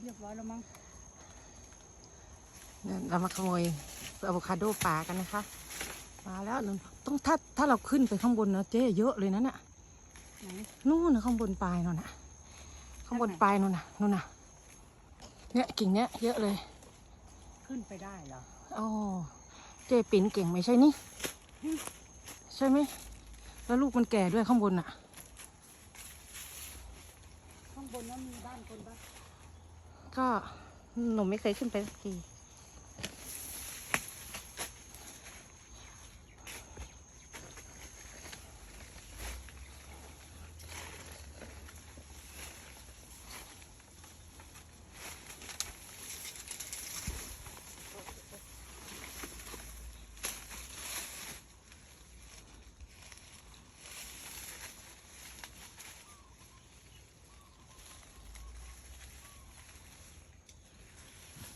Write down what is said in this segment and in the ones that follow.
เรียบร้อยแล้วมั้งเนี่ยเรามาขโมยอะโวคาโดป่ากันนะคะ มาแล้วนั่นต้องถ้าถ้าเราขึ้นไปข้างบนนะเจ๊เยอะเลยนะน่ะไหนนู่นนะข้างบนปลายนู่นน่ะ ข้างบนปลายนู่นน่ะนู่นน่ะ เนี่ยกิ่งเนี้ยเยอะเลย ขึ้นไปได้เหรอโอ้เจ๊ปิ่นเก่งไหมใช่นี่ ใช่ไหม แล้วลูกมันแก่ด้วยข้างบนน่ะ ข้างบนนั้นมีบ้านคนปะ ก็หนูไม่เคยขึ้นไปสักที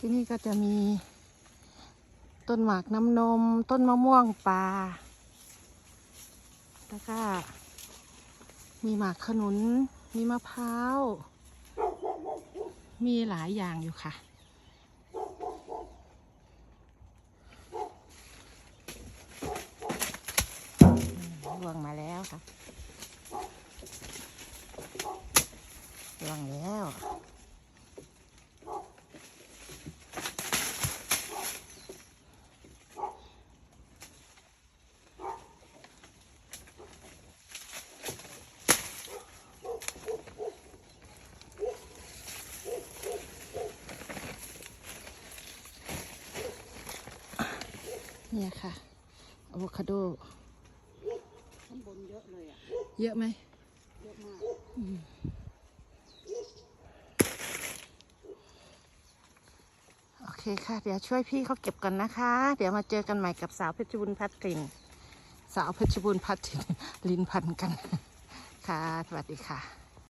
ที่นี่ก็จะมีต้นหมากน้ำนม ต้นมะม่วงป่าแล้วก็มีหมากขนุน มีมะพร้าว มีหลายอย่างอยู่ค่ะล่วงมาแล้วค่ะล่วงแล้ว เนี่ยค่ะอะโวคาโดข้างบนเยอะเลยอะ เยอะไหมเยอะมากโอเคค่ะ เดี๋ยวช่วยพี่เขาเก็บก่อนนะคะ เดี๋ยวมาเจอกันใหม่กับสาวเพชรบุญพัดกลิ่นสาวเพชรบุญพัดถิ่นลิ้นพันกัน ค่ะ สวัสดีค่ะ